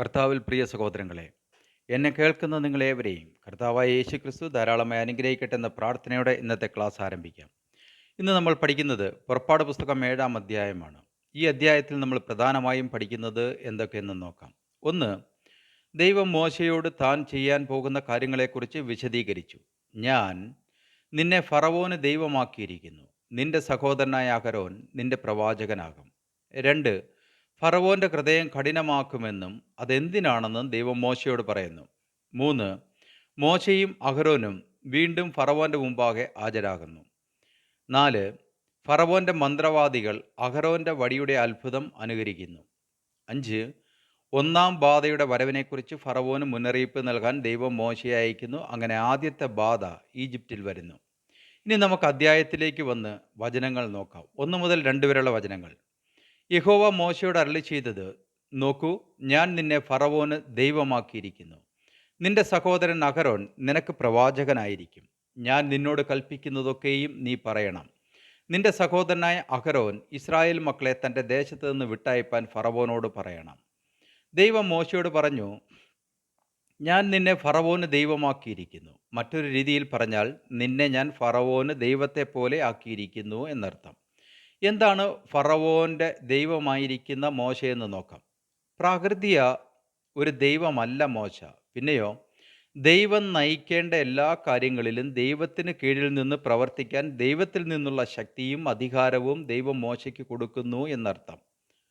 കർത്താവിൽ പ്രിയ സഹോദരങ്ങളെ എന്നെ കേൾക്കുന്ന നിങ്ങളേവരെയും കർത്താവായ യേശു ക്രിസ്തു ധാരാളമായി അനുഗ്രഹിക്കട്ടെ എന്ന പ്രാർത്ഥനയോടെ ഇന്നത്തെ ക്ലാസ് ആരംഭിക്കാം. ഇന്ന് നമ്മൾ പഠിക്കുന്നത് പുറപ്പാട് പുസ്തകം ഏഴാം അധ്യായമാണ്. ഈ അധ്യായത്തിൽ നമ്മൾ പ്രധാനമായും പഠിക്കുന്നത് എന്തൊക്കെയെന്ന് നോക്കാം. ഒന്ന് ദൈവം മോശയോട് താൻ ചെയ്യാൻ പോകുന്ന കാര്യങ്ങളെക്കുറിച്ച് വിശദീകരിച്ചു. ഞാൻ നിന്നെ ഫറവോന് ദൈവമാക്കിയിരിക്കുന്നു. നിന്റെ സഹോദരനായ അഹരോൻ നിന്റെ പ്രവാചകനാകും. രണ്ട് ഫറവോന്റെ ഹൃദയം കഠിനമാക്കുമെന്നും അതെന്തിനാണെന്നും ദൈവം മോശയോട് പറയുന്നു. മൂന്ന് മോശയും അഹരോനും വീണ്ടും ഫറവോന്റെ മുമ്പാകെ ഹാജരാകുന്നു. നാല് ഫറവോന്റെ മന്ത്രവാദികൾ അഹരോന്റെ വടിയുടെ അത്ഭുതം അനുകരിക്കുന്നു. അഞ്ച് ഒന്നാം ബാധയുടെ വരവിനെക്കുറിച്ച് ഫറവോന് മുന്നറിയിപ്പ് നൽകാൻ ദൈവം മോശയെ അയക്കുന്നു. അങ്ങനെ ആദ്യത്തെ ബാധ ഈജിപ്തിൽ വരുന്നു. ഇനി നമുക്ക് അധ്യായത്തിലേക്ക് വന്ന് വചനങ്ങൾ നോക്കാം. ഒന്ന് മുതൽ രണ്ട് വരെയുള്ള വചനങ്ങൾ. യഹോവ മോശയോട് അരളി ചെയ്തത് നോക്കൂ ഞാൻ നിന്നെ ഫറവോന് ദൈവമാക്കിയിരിക്കുന്നു. നിന്റെ സഹോദരൻ അഹരോൻ നിനക്ക് പ്രവാചകനായിരിക്കും. ഞാൻ നിന്നോട് കൽപ്പിക്കുന്നതൊക്കെയും നീ പറയണം. നിന്റെ സഹോദരനായ അഹരോൻ ഇസ്രായേൽ മക്കളെ തന്റെ ദേശത്ത് നിന്ന് വിട്ടയപ്പാൻ ഫറവോനോട് പറയണം. ദൈവം മോശയോട് പറഞ്ഞു ഞാൻ നിന്നെ ഫറവോന് ദൈവമാക്കിയിരിക്കുന്നു. മറ്റൊരു രീതിയിൽ പറഞ്ഞാൽ നിന്നെ ഞാൻ ഫറവോന് ദൈവത്തെ പോലെ ആക്കിയിരിക്കുന്നു എന്നർത്ഥം. എന്താണ് ഫറവോന്റെ ദൈവമായിരിക്കുന്ന മോശ എന്ന് നോക്കാം. പ്രാകൃതിയ ഒരു ദൈവമല്ല മോശ. പിന്നെയോ ദൈവം നയിക്കേണ്ട എല്ലാ കാര്യങ്ങളിലും ദൈവത്തിന് കീഴിൽ നിന്ന് പ്രവർത്തിക്കാൻ ദൈവത്തിൽ നിന്നുള്ള ശക്തിയും അധികാരവും ദൈവം മോശയ്ക്ക് കൊടുക്കുന്നു എന്നർത്ഥം.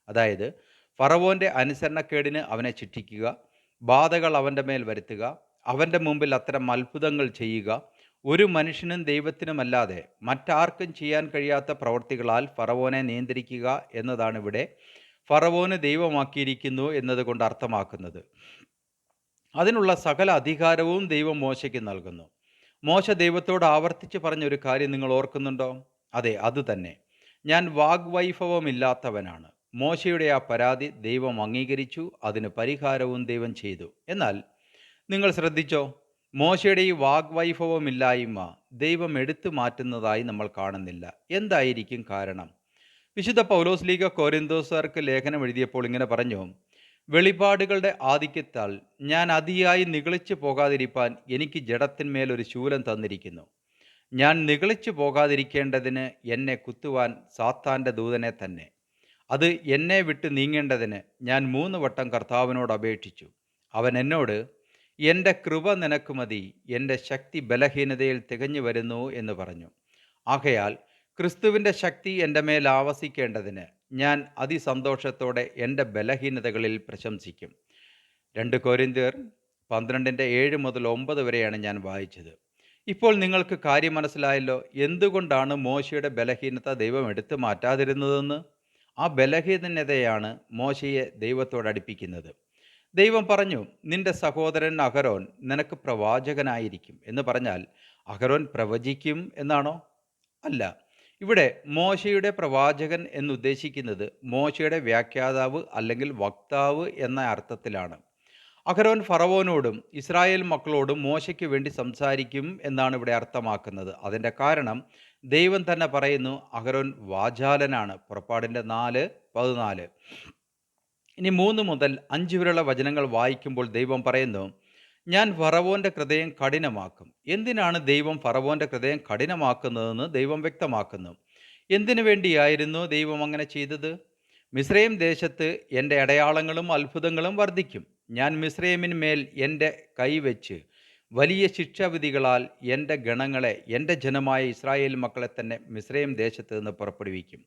അതായത് ഫറവോന്റെ അനുസരണക്കേടിന് അവനെ ശിക്ഷിക്കുക ബാധകൾ അവന്റെ മേൽ വരുത്തുക അവന്റെ മുമ്പിൽ അത്തരം അത്ഭുതങ്ങൾ ചെയ്യുക ഒരു മനുഷ്യനും ദൈവത്തിനുമല്ലാതെ മറ്റാർക്കും ചെയ്യാൻ കഴിയാത്ത പ്രവർത്തികളാൽ ഫറവോനെ നിയന്ത്രിക്കുക എന്നതാണ് ഇവിടെ ഫറവോന് ദൈവമാക്കിയിരിക്കുന്നു എന്നതുകൊണ്ട് അർത്ഥമാക്കുന്നത്. അതിനുള്ള സകല അധികാരവും ദൈവം മോശയ്ക്ക് നൽകുന്നു. മോശ ദൈവത്തോട് ആവർത്തിച്ച് പറഞ്ഞൊരു കാര്യം നിങ്ങൾ ഓർക്കുന്നുണ്ടോ? അതെ അതുതന്നെ ഞാൻ വാഗ്വൈഭവമില്ലാത്തവനാണ്. മോശയുടെ ആ പരാതി ദൈവം അംഗീകരിച്ചു അതിന് പരിഹാരവും ദൈവം ചെയ്തു. എന്നാൽ നിങ്ങൾ ശ്രദ്ധിച്ചോ? മോശയുടെ ഈ വാഗ്വൈഭവമില്ലായ്മ ദൈവം എടുത്തു മാറ്റുന്നതായി നമ്മൾ കാണുന്നില്ല. എന്തായിരിക്കും കാരണം? വിശുദ്ധ പൗലോസ് ലീഗ കോരിന്തോസാർക്ക് ലേഖനം എഴുതിയപ്പോൾ ഇങ്ങനെ പറഞ്ഞു വെളിപാടുകളുടെ ആധിക്യത്താൽ ഞാൻ അതിയായി നിഗളിച്ചു പോകാതിരിപ്പാൻ എനിക്ക് ജഡത്തിന്മേൽ ഒരു ശൂലം തന്നിരിക്കുന്നു. ഞാൻ നിഗളിച്ചു പോകാതിരിക്കേണ്ടതിന് എന്നെ കുത്തുവാൻ സാത്താന്റെ ദൂതനെ തന്നെ. അത് എന്നെ വിട്ട് നീങ്ങേണ്ടതിന് ഞാൻ മൂന്ന് വട്ടം കർത്താവിനോട് അപേക്ഷിച്ചു. അവൻ എന്നോട് എന്റെ കൃപ നിനക്ക് മതി എന്റെ ശക്തി ബലഹീനതയിൽ തികഞ്ഞു വരുന്നു എന്ന് പറഞ്ഞു. ആകയാൽ ക്രിസ്തുവിന്റെ ശക്തി എന്റെ മേൽ ആവസിക്കേണ്ടതിന് ഞാൻ അതിസന്തോഷത്തോടെ എന്റെ ബലഹീനതകളിൽ പ്രശംസിക്കും. രണ്ട് കോരിന്തിയർ പന്ത്രണ്ടിന്റെ ഏഴ് മുതൽ ഒമ്പത് വരെയാണ് ഞാൻ വായിച്ചത്. ഇപ്പോൾ നിങ്ങൾക്ക് കാര്യം മനസ്സിലായല്ലോ എന്തുകൊണ്ടാണ് മോശയുടെ ബലഹീനത ദൈവം എടുത്തു മാറ്റാതിരുന്നതെന്ന്? ആ ബലഹീനതയാണ് മോശയെ ദൈവത്തോട് അടുപ്പിക്കുന്നത്. ദൈവം പറഞ്ഞു നിന്റെ സഹോദരൻ അഹരോൻ നിനക്ക് പ്രവാചകനായിരിക്കും. എന്ന് പറഞ്ഞാൽ അഹരോൻ പ്രവചിക്കും എന്നാണോ? അല്ല. ഇവിടെ മോശയുടെ പ്രവാചകൻ എന്നുദ്ദേശിക്കുന്നത് മോശയുടെ വ്യാഖ്യാതാവ് അല്ലെങ്കിൽ വക്താവ് എന്ന അർത്ഥത്തിലാണ്. അഹരോൻ ഫറവോനോടും ഇസ്രായേൽ മക്കളോടും മോശയ്ക്ക് വേണ്ടി സംസാരിക്കും എന്നാണ് ഇവിടെ അർത്ഥമാക്കുന്നത്. അതിന്റെ കാരണം ദൈവം തന്നെ പറയുന്നു അഹരോൻ വാചാലനാണ്. പുറപ്പാടിന്റെ നാല് പതിനാല്. ഇനി മൂന്ന് മുതൽ അഞ്ച് വരെയുള്ള വചനങ്ങൾ വായിക്കുമ്പോൾ ദൈവം പറയുന്നു ഞാൻ ഫറവോന്റെ ഹൃദയം കഠിനമാക്കും. എന്തിനാണ് ദൈവം ഫറവോന്റെ ഹൃദയം കഠിനമാക്കുന്നതെന്ന് ദൈവം വ്യക്തമാക്കുന്നു? എന്തിനു വേണ്ടിയായിരുന്നു ദൈവം അങ്ങനെ ചെയ്തത്? മിശ്രയും ദേശത്ത് എന്റെ അടയാളങ്ങളും അത്ഭുതങ്ങളും വർദ്ധിക്കും. ഞാൻ മിശ്രയമിന്മേൽ എന്റെ കൈവച്ച് വലിയ ശിക്ഷാവിധികളാൽ എന്റെ ഗണങ്ങളെ എന്റെ ജനമായ ഇസ്രായേൽ മക്കളെ തന്നെ മിശ്രയം ദേശത്ത് നിന്ന് പുറപ്പെടുവിക്കും.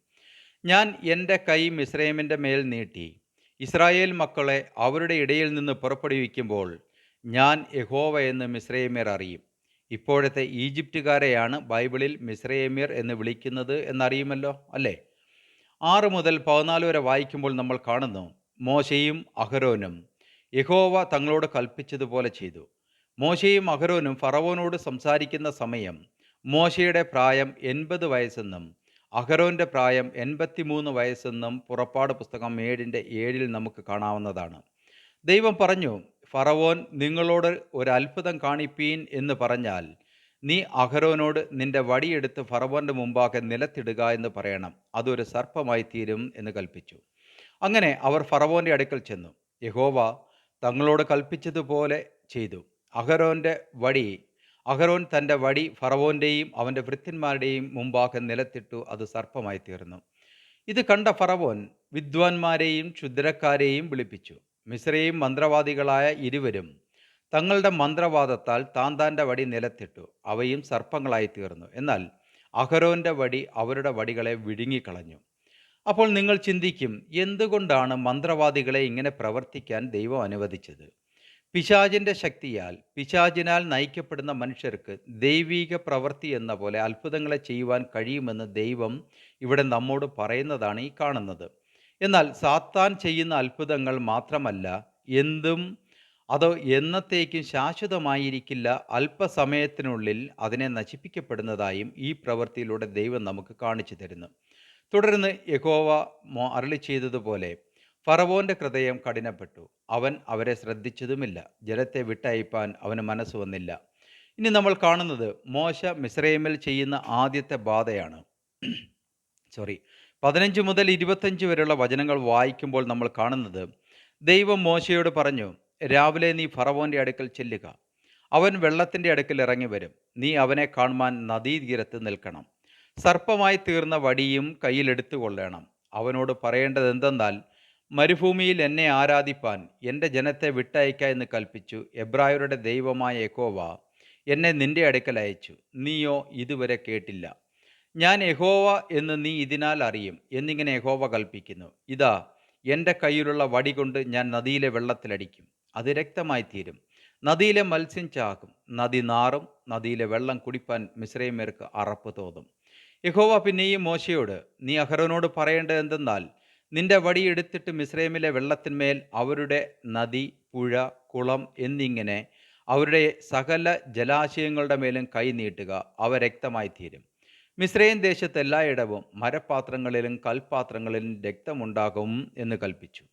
ഞാൻ എന്റെ കൈ മിശ്രയമിന്റെ മേൽ നീട്ടി. ഇസ്രായേൽ മക്കളെ അവരുടെ ഇടയിൽ നിന്ന് പുറപ്പെടുവിക്കുമ്പോൾ ഞാൻ യഹോവ എന്ന് മിസ്രൈമ്യർ അറിയും. ഇപ്പോഴത്തെ ഈജിപ്തുകാരെയാണ് ബൈബിളിൽ മിസ്രൈമ്യർ എന്ന് വിളിക്കുന്നത് എന്നറിയുമല്ലോ അല്ലേ? ആറ് മുതൽ പതിനാല് വരെ വായിക്കുമ്പോൾ നമ്മൾ കാണുന്നു മോശയും അഹരോനും യഹോവ തങ്ങളോട് കൽപ്പിച്ചതുപോലെ ചെയ്തു. മോശയും അഹരോനും ഫറവോനോട് സംസാരിക്കുന്ന സമയം മോശയുടെ പ്രായം എൺപത് വയസ്സെന്നും അഹരോന്റെ പ്രായം എൺപത്തിമൂന്ന് വയസ്സെന്നും പുറപ്പാട് പുസ്തകം ഏഴിന്റെ ഏഴിൽ നമുക്ക് കാണാവുന്നതാണ്. ദൈവം പറഞ്ഞു ഫറവോൻ നിങ്ങളോട് ഒരു അത്ഭുതം കാണിപ്പീൻ എന്ന് പറഞ്ഞാൽ നീ അഹരോനോട് നിന്റെ വടിയെടുത്ത് ഫറവോന്റെ മുമ്പാകെ നിലത്തിടുക എന്ന് പറയണം. അതൊരു സർപ്പമായി തീരും എന്ന് കൽപ്പിച്ചു. അങ്ങനെ അവർ ഫറവോന്റെ അടുക്കൽ ചെന്നു. യഹോവ തങ്ങളോട് കൽപ്പിച്ചതുപോലെ ചെയ്തു. അഹരോന്റെ വടി അഹരോൻ തന്റെ വടി ഫറവോന്റെയും അവന്റെ വൃത്തിന്മാരുടെയും മുമ്പാകെ നിലത്തിട്ടു അത് സർപ്പമായി തീർന്നു. ഇത് കണ്ട ഫറവോൻ വിദ്വാൻമാരെയും ക്ഷുദ്രക്കാരെയും വിളിപ്പിച്ചു. മിശ്രയും മന്ത്രവാദികളായ ഇരുവരും തങ്ങളുടെ മന്ത്രവാദത്താൽ താന്താന്റെ വടി നിലത്തിട്ടു. അവയും സർപ്പങ്ങളായി തീർന്നു. എന്നാൽ അഹരോന്റെ വടി അവരുടെ വടികളെ വിഴുങ്ങിക്കളഞ്ഞു. അപ്പോൾ നിങ്ങൾ ചിന്തിക്കും എന്തുകൊണ്ടാണ് മന്ത്രവാദികളെ ഇങ്ങനെ പ്രവർത്തിക്കാൻ ദൈവം അനുവദിച്ചത്? പിശാചിന്റെ ശക്തിയാൽ പിശാചിനാൽ നയിക്കപ്പെടുന്ന മനുഷ്യർക്ക് ദൈവീക പ്രവൃത്തി എന്ന പോലെ അത്ഭുതങ്ങളെ ചെയ്യുവാൻ കഴിയുമെന്ന് ദൈവം ഇവിടെ നമ്മോട് പറയുന്നതാണ് ഈ കാണുന്നത്. എന്നാൽ സാത്താൻ ചെയ്യുന്ന അത്ഭുതങ്ങൾ മാത്രമല്ല എന്തും അതോ എന്നത്തേക്കും ശാശ്വതമായിരിക്കില്ല അല്പസമയത്തിനുള്ളിൽ അതിനെ നശിപ്പിക്കപ്പെടുന്നതായും ഈ പ്രവൃത്തിയിലൂടെ ദൈവം നമുക്ക് കാണിച്ചു തരുന്നു. തുടർന്ന് യഹോവ അരളി ചെയ്തതുപോലെ ഫറവോന്റെ ഹൃദയം കഠിനപ്പെട്ടു. അവൻ അവരെ ശ്രദ്ധിച്ചതുമില്ല. ജലത്തെ വിട്ടയപ്പാൻ അവന് മനസ്സ് വന്നില്ല. ഇനി നമ്മൾ കാണുന്നത് മോശ മിസ്രൈമിൽ ചെയ്യുന്ന ആദ്യത്തെ ബാധയാണ്. സോറി പതിനഞ്ച് മുതൽ ഇരുപത്തഞ്ച് വരെയുള്ള വചനങ്ങൾ വായിക്കുമ്പോൾ നമ്മൾ കാണുന്നത് ദൈവം മോശയോട് പറഞ്ഞു രാവിലെ നീ ഫറവോന്റെ അടുക്കൽ ചെല്ലുക. അവൻ വെള്ളത്തിന്റെ അടുക്കൽ ഇറങ്ങി വരും. നീ അവനെ കാണുവാൻ നദീതീരത്ത് നിൽക്കണം. സർപ്പമായി തീർന്ന വടിയും കയ്യിലെടുത്തു കൊള്ളണം അവനോട് പറയേണ്ടത് എന്തെന്നാൽ മരുഭൂമിയിൽ എന്നെ ആരാധിപ്പാൻ എന്റെ ജനത്തെ വിട്ടയക്ക എന്ന് കൽപ്പിച്ചു എബ്രായരുടെ ദൈവമായ യഹോവ എന്നെ നിന്റെ അടുക്കൽ അയച്ചു. നീയോ ഇതുവരെ കേട്ടില്ല. ഞാൻ യഹോവ എന്ന് നീ ഇതിനാൽ അറിയും എന്നിങ്ങനെ യഹോവ കൽപ്പിക്കുന്നു. ഇതാ എന്റെ കയ്യിലുള്ള വടി കൊണ്ട് ഞാൻ നദിയിലെ വെള്ളത്തിലടിക്കും. അത് രക്തമായി തീരും. നദിയിലെ മത്സ്യം ചാകും. നദി നാറും. നദിയിലെ വെള്ളം കുടിപ്പാൻ മിശ്രൈമേർക്ക് അറപ്പ് തോന്നും. യഹോവ പിന്നെയും മോശയോട് നീ അഹരോനോട് പറയേണ്ടത് എന്തെന്നാൽ നിന്റെ വടി എടുത്തിട്ട് മിശ്രൈമിലെ വെള്ളത്തിന്മേൽ അവരുടെ നദി പുഴ കുളം എന്നിങ്ങനെ അവരുടെ സകല ജലാശയങ്ങളുടെ മേലും കൈ നീട്ടുക അവ രക്തമായി തീരും മിശ്രൈൻ ദേശത്ത് എല്ലായിടവും മരപാത്രങ്ങളിലും കൽപാത്രങ്ങളിലും രക്തമുണ്ടാകും എന്ന് കൽപ്പിച്ചു.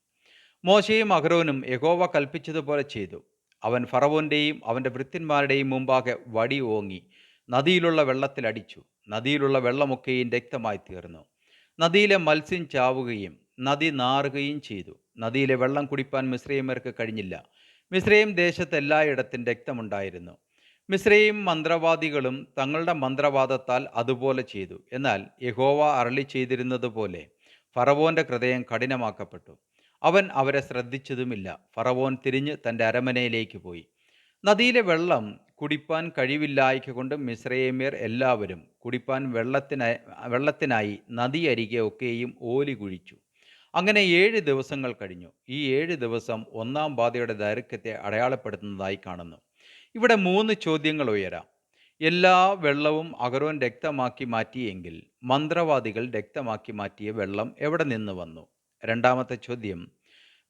മോശയും അഹ്റോനും യഹോവ കൽപ്പിച്ചതുപോലെ ചെയ്തു. അവൻ ഫറവോന്റെയും അവന്റെ വൃത്തിന്മാരുടെയും മുമ്പാകെ വടി ഓങ്ങി നദിയിലുള്ള വെള്ളത്തിലടിച്ചു നദിയിലുള്ള വെള്ളമൊക്കെയും രക്തമായി തീർന്നു നദിയിലെ മത്സ്യം ചാവുകയും നദി നാറുകയും ചെയ്തു. നദിയിലെ വെള്ളം കുടിപ്പാൻ മിശ്രീമർക്ക് കഴിഞ്ഞില്ല. മിശ്രയും ദേശത്ത് എല്ലായിടത്തും രക്തമുണ്ടായിരുന്നു. മിശ്രയും മന്ത്രവാദികളും തങ്ങളുടെ മന്ത്രവാദത്താൽ അതുപോലെ ചെയ്തു. എന്നാൽ യഹോവ അരളി ചെയ്തിരുന്നതുപോലെ ഫറവോന്റെ ഹൃദയം കഠിനമാക്കപ്പെട്ടു. അവൻ അവരെ ശ്രദ്ധിച്ചതുമില്ല. ഫറവോൻ തിരിഞ്ഞ് തന്റെ അരമനയിലേക്ക് പോയി. നദിയിലെ വെള്ളം കുടിപ്പാൻ കഴിവില്ലായ്ക്കൊണ്ട് മിശ്രയേമ്യർ എല്ലാവരും കുടിപ്പാൻ വെള്ളത്തിനായി വെള്ളത്തിനായി നദി അരികെ ഒക്കെയും ഓലി കുഴിച്ചു. അങ്ങനെ ഏഴ് ദിവസങ്ങൾ കഴിഞ്ഞു. ഈ ഏഴ് ദിവസം ഒന്നാം ബാധയുടെ ദൈർഘ്യത്തെ അടയാളപ്പെടുത്തുന്നതായി കാണുന്നു. ഇവിടെ മൂന്ന് ചോദ്യങ്ങൾ ഉയരാം. എല്ലാ വെള്ളവും അഗറോൻ രക്തമാക്കി മാറ്റിയെങ്കിൽ മന്ത്രവാദികൾ രക്തമാക്കി മാറ്റിയ വെള്ളം എവിടെ നിന്ന് വന്നു? രണ്ടാമത്തെ ചോദ്യം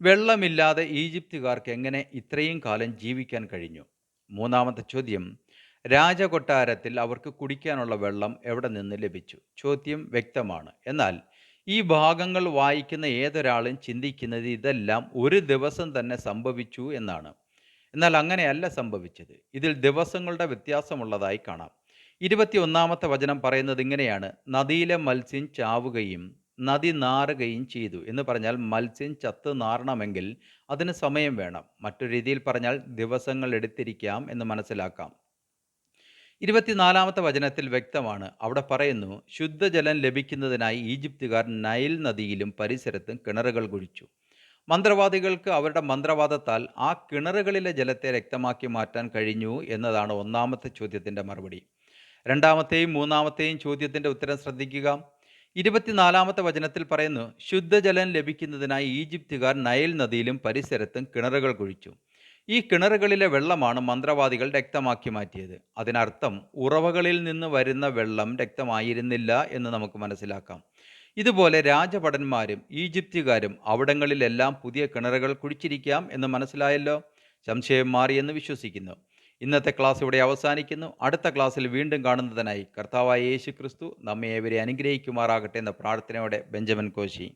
വെള്ളമില്ലാതെ ഈജിപ്തുകാർക്ക് എങ്ങനെ ഇത്രയും കാലം ജീവിക്കാൻ കഴിഞ്ഞു? മൂന്നാമത്തെ ചോദ്യം രാജകൊട്ടാരത്തിൽ അവർക്ക് കുടിക്കാനുള്ള വെള്ളം എവിടെ നിന്ന് ലഭിച്ചു? ചോദ്യം വ്യക്തമാണ്. എന്നാൽ ഈ ഭാഗങ്ങൾ വായിക്കുന്ന ഏതൊരാളും ചിന്തിക്കുന്നത് ഇതെല്ലാം ഒരു ദിവസം തന്നെ സംഭവിച്ചു എന്നാണ്. എന്നാൽ അങ്ങനെയല്ല സംഭവിച്ചത്. ഇതിൽ ദിവസങ്ങളുടെ വ്യത്യാസമുള്ളതായി കാണാം. ഇരുപത്തി ഒന്നാമത്തെ വചനം പറയുന്നത് ഇങ്ങനെയാണ്. നദിയിലെ മത്സ്യം ചാവുകയും നദി നാറുകയും ചെയ്തു എന്ന് പറഞ്ഞാൽ മത്സ്യം ചത്ത് നാറണമെങ്കിൽ അതിന് സമയം വേണം. മറ്റൊരു രീതിയിൽ പറഞ്ഞാൽ ദിവസങ്ങൾ എടുത്തിരിക്കാം എന്ന് മനസ്സിലാക്കാം. ഇരുപത്തിനാലാമത്തെ വചനത്തിൽ വ്യക്തമാണ്. അവിടെ പറയുന്നു ശുദ്ധജലം ലഭിക്കുന്നതിനായി ഈജിപ്തുകാർ നൈൽ നദിയിലും പരിസരത്തും കിണറുകൾ കുഴിച്ചു. മന്ത്രവാദികൾക്ക് അവരുടെ മന്ത്രവാദത്താൽ ആ കിണറുകളിലെ ജലത്തെ രക്തമാക്കി മാറ്റാൻ കഴിഞ്ഞു എന്നതാണ് ഒന്നാമത്തെ ചോദ്യത്തിന്റെ മറുപടി. രണ്ടാമത്തെയും മൂന്നാമത്തെയും ചോദ്യത്തിന്റെ ഉത്തരം ശ്രദ്ധിക്കുക. ഇരുപത്തിനാലാമത്തെ വചനത്തിൽ പറയുന്നു ശുദ്ധജലം ലഭിക്കുന്നതിനായി ഈജിപ്തുകാർ നയൽ നദിയിലും പരിസരത്തും കിണറുകൾ കുഴിച്ചു. ഈ കിണറുകളിലെ വെള്ളമാണ് മന്ത്രവാദികൾ രക്തമാക്കി മാറ്റിയത്. അതിനർത്ഥം ഉറവകളിൽ നിന്ന് വരുന്ന വെള്ളം രക്തമായിരുന്നില്ല എന്ന് നമുക്ക് മനസ്സിലാക്കാം. ഇതുപോലെ രാജഭടന്മാരും ഈജിപ്തുകാരും അവിടങ്ങളിലെല്ലാം പുതിയ കിണറുകൾ കുഴിച്ചിരിക്കാം എന്ന് മനസ്സിലായല്ലോ? സംശയം മാറിയെന്ന് വിശ്വസിക്കുന്നു. ഇന്നത്തെ ക്ലാസ് ഇവിടെ അവസാനിക്കുന്നു. അടുത്ത ക്ലാസ്സിൽ വീണ്ടും കാണുന്നതിനായി കർത്താവായ യേശു ക്രിസ്തു നമ്മെ ഏവരെ അനുഗ്രഹിക്കുമാറാകട്ടെ എന്ന പ്രാർത്ഥനയോടെ ബെഞ്ചമിൻ കോശി.